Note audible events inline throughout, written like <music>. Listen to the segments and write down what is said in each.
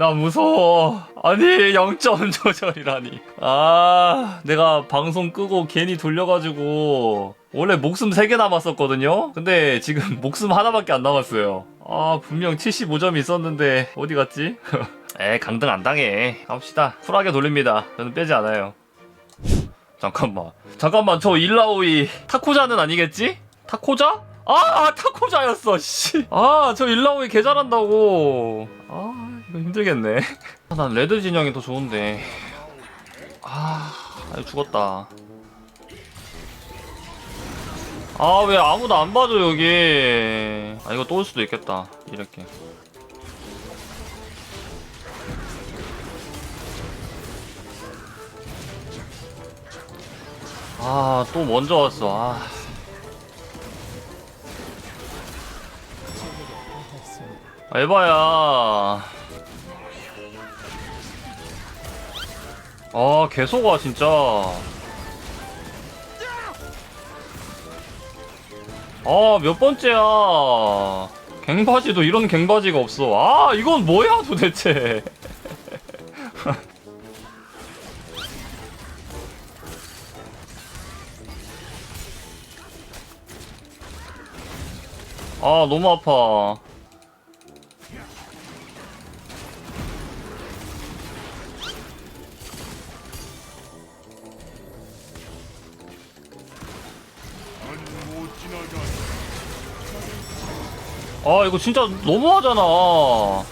나 무서워. 아니 0점 조절이라니. 아 내가 방송 끄고 괜히 돌려가지고 원래 목숨 3개 남았었거든요. 근데 지금 <laughs> 목숨 하나밖에 안 남았어요. 아 분명 75점이 있었는데 어디 갔지? <laughs> 에 강등 안 당해. 갑시다. 쿨하게 돌립니다. 저는 빼지 않아요. 잠깐만. 잠깐만 저 일라오이 타코자는 아니겠지? 타코자? 아 타코자였어 씨. 아 저 일라오이 개 잘한다고. 아 힘들겠네. 아, 난 레드 진영이 더 좋은데. 아 죽었다. 아 왜 아무도 안 봐줘 여기. 아 이거 또 올 수도 있겠다. 이렇게. 아 또 먼저 왔어. 아. 아, 에바야. 아, 와, 진짜. 아, 몇 번째야. 갱바지도 이런 갱바지가 없어. 아, 이건 뭐야, 도대체. <laughs> 아, 너무 아파. 아 이거 진짜 너무하잖아. 어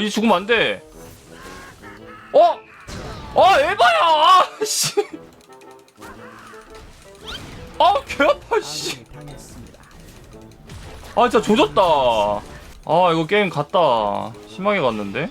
이 죽으면 안돼. 어? 아 에바야! 아, 씨. 아 개 아파 씨아 진짜 조졌다. 아 이거 게임 갔다. 심하게 갔는데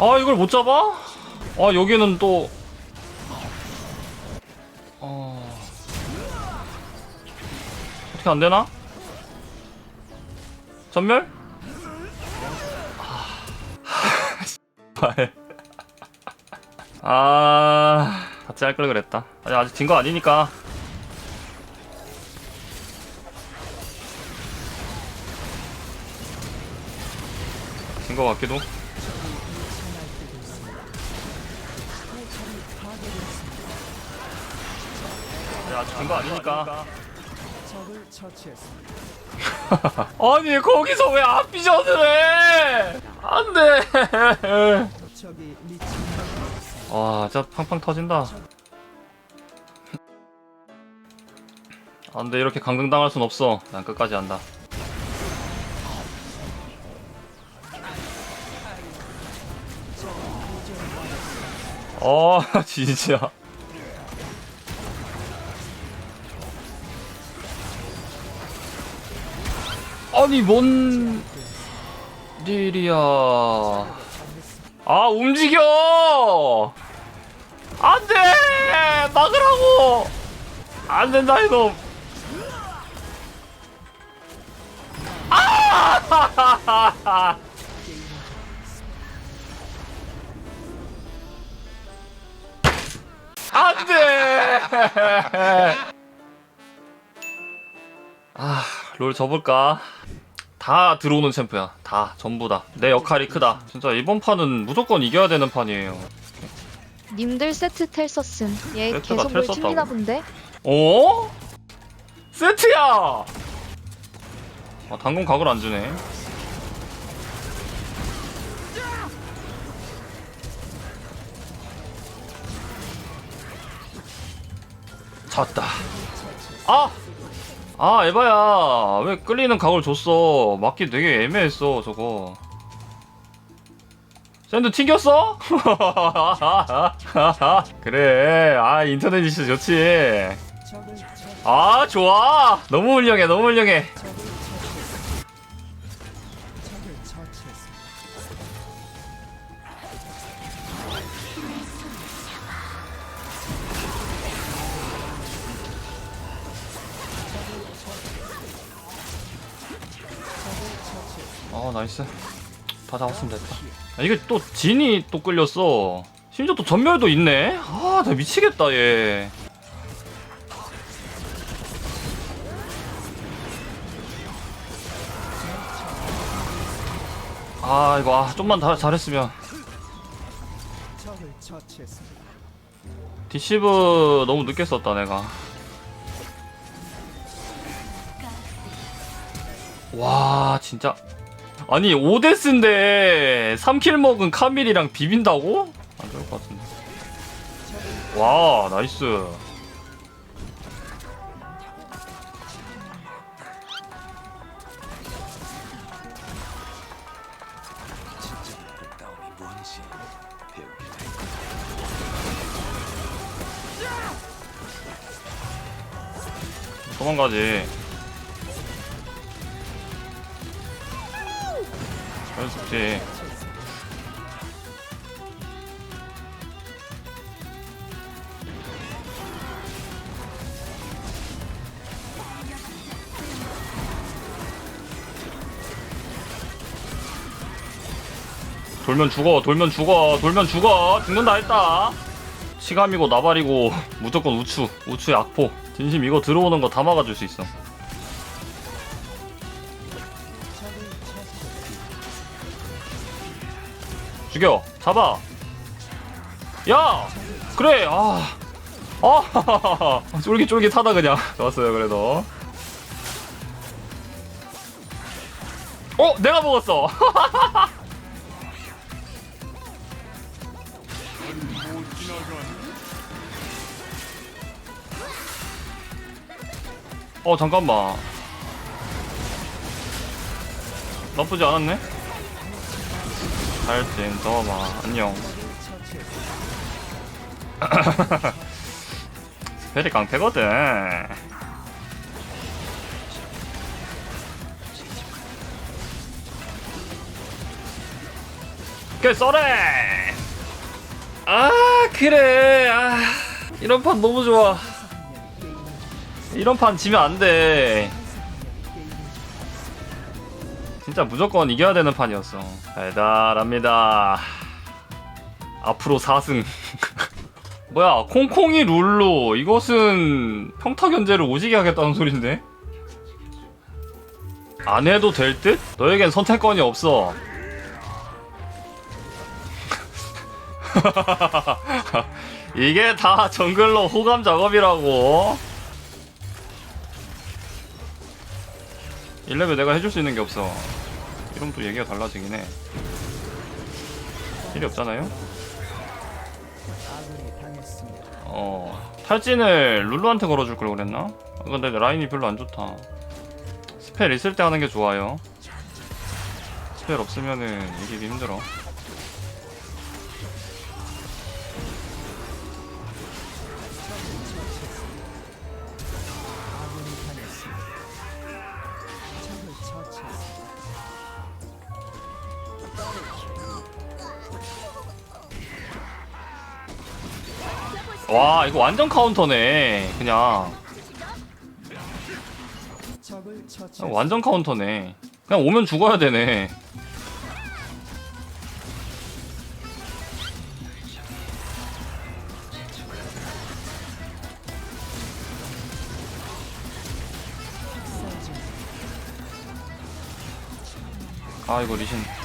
아 이걸 못 잡아? 아 여기는 또 어... 어떻게 안 되나? 전멸? 아, <laughs> 아, 같이 할 걸 그랬다. 아니 아직 진 거 아니니까. 진 거 같기도. 아직 진거 아니니까. 적을 처치했습니다. <laughs> 아니 거기서 왜 앞비전을 해? 안돼. 적이 미친 와 진짜 팡팡 터진다. 안돼 이렇게 강등당할 순 없어. 난 끝까지 한다. 어 <laughs> 진짜. 아니 뭔 일이야. 아 움직여. 안돼 막으라고. 안 된다 이놈. 아! <laughs> 안 돼. 아, 롤 접을까? 다 들어오는 챔프야. 다 전부 다. 내 역할이 크다. 진짜 이번 판은 무조건 이겨야 되는 판이에요. 님들 세트 텔서슨 얘 세트가 계속 뭘텔 튕기나 썼다고? 본데? 어? 세트야! 아, 당근 각을 안 주네. 졌다. 아! 아, 에바야. 왜 끌리는 각을 줬어? 맞기 되게 애매했어, 저거. 샌드 튕겼어? <laughs> 그래. 아, 인터넷이 진짜 좋지. 아 좋아 너무 훌륭해 너무 훌륭해 어 나이스. 다 잡았으면 됐다. 아, 이게 또 진이 또 끌렸어. 심지어 또 전멸도 있네. 아 나 미치겠다 얘. 아 이거 아 좀만 다 잘했으면. 디시브 너무 늦게 썼다 내가. 와 진짜 아니 오데스인데 3킬 먹은 카밀이랑 비빈다고? 안 좋을 것 같은데. 와 나이스. 도망가지 연습지 돌면 죽어 돌면 죽어 돌면 죽어. 죽는다 했다. 치감이고 나발이고 <laughs> 무조건 우추 우추의 악포 진심 이거 들어오는 거 다 막아줄 수 있어 죽여. 잡아. 야! 그래. 아. 아, <laughs> 쫄깃쫄깃하다 그냥. 좋았어요 그래도. 어? 내가 먹었어. <laughs> 어 잠깐만. 나쁘지 않았네 잘진 저봐 안녕. <laughs> 스펠이 깡패거든. 그 쏘래! 아 그래. 아 이런 판 너무 좋아. 이런 판 지면 안돼 진짜 무조건 이겨야 되는 판이었어. 달달합니다. 앞으로 4승. <laughs> 뭐야 콩콩이 룰로 이것은 평타 견제를 오지게 하겠다는 소린데? 안 해도 될 듯? 너에겐 선택권이 없어. <laughs> 이게 다 정글러 호감 작업이라고. 1레벨 내가 해줄 수 있는 게 없어 이러면 또 얘기가 달라지긴 해 필요 없잖아요. 어 탈진을 룰루한테 걸어줄 걸 그랬나? 아, 근데 라인이 별로 안 좋다. 스펠 있을 때 하는 게 좋아요. 스펠 없으면은 이기기 힘들어. 와 이거 완전 카운터네. 그냥. 완전 카운터네. 그냥 오면 죽어야 되네. 아 이거 리신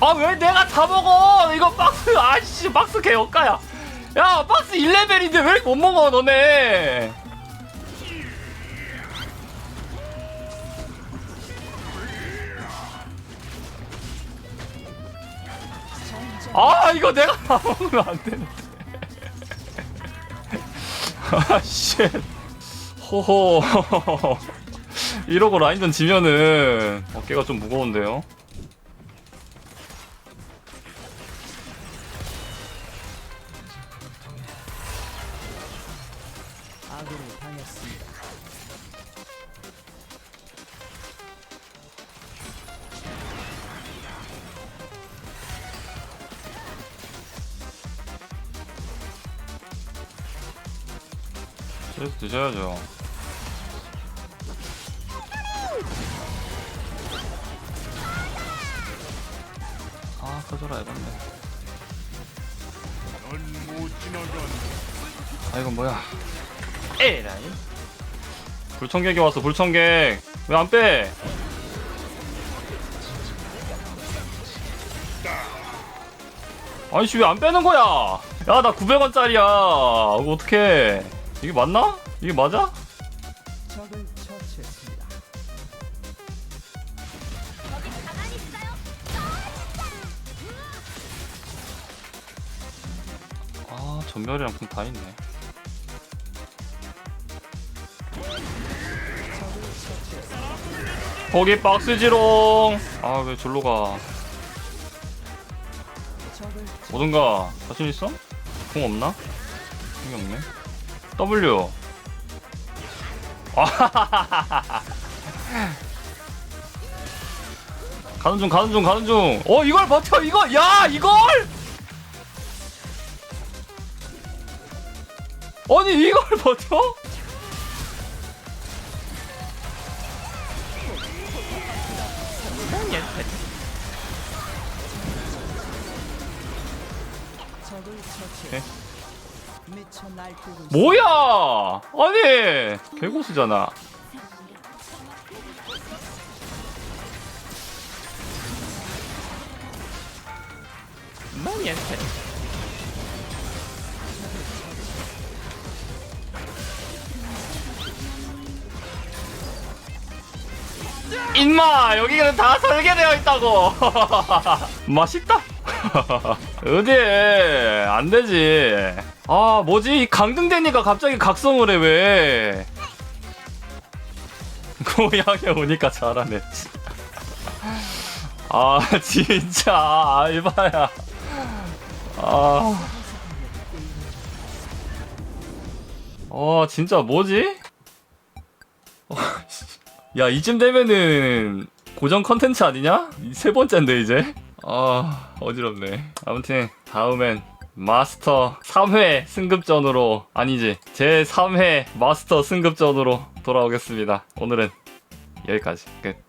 아 왜 내가 다 먹어? 이거 박스 아씨 박스 개역가야. 야 박스 1레벨인데 왜 못 먹어 너네? 아 이거 내가 다 먹으면 안 되는데. <laughs> 아씨. 호호. <laughs> 이러고 라인전 지면은 어깨가 좀 무거운데요 그래서 드셔야죠. 아, 커져라, 이건데. 아, 이건 뭐야. 에라이. 불청객이 왔어, 불청객. 왜 안 빼? 아이씨, 왜 안 빼는 거야? 야, 나 900원짜리야. 이거 어떡해. 이게 맞나? 이게 맞아? 적을 처치했습니다. 아 전멸이랑 궁다 있네. 거기 박스지롱 아 왜 절로 가 오든가 자신 있어? 궁 없나? 궁이 없네 W 아하하하하. 가는 중 가는 중 가는 중 어 이걸 버텨 이거 야 이걸 아니 이걸 버텨? 뭐야? 아니 개고수잖아. 인마 여기는 다 설계되어 있다고. <laughs> 맛있다. <laughs> 어디 안 되지 아 뭐지 이 강등되니까 갑자기 각성을 해 왜 <laughs> 고향에 오니까 잘하네 아 <laughs> 진짜 알바야 아 어, 진짜 뭐지? 어, 야, 이쯤 되면은 고정 컨텐츠 아니냐? 이세 번째인데, 이제? 아, 어지럽네. 아무튼, 다음엔 마스터 3회 승급전으로, 아니지, 제 3회 마스터 승급전으로 돌아오겠습니다. 오늘은 여기까지. 끝.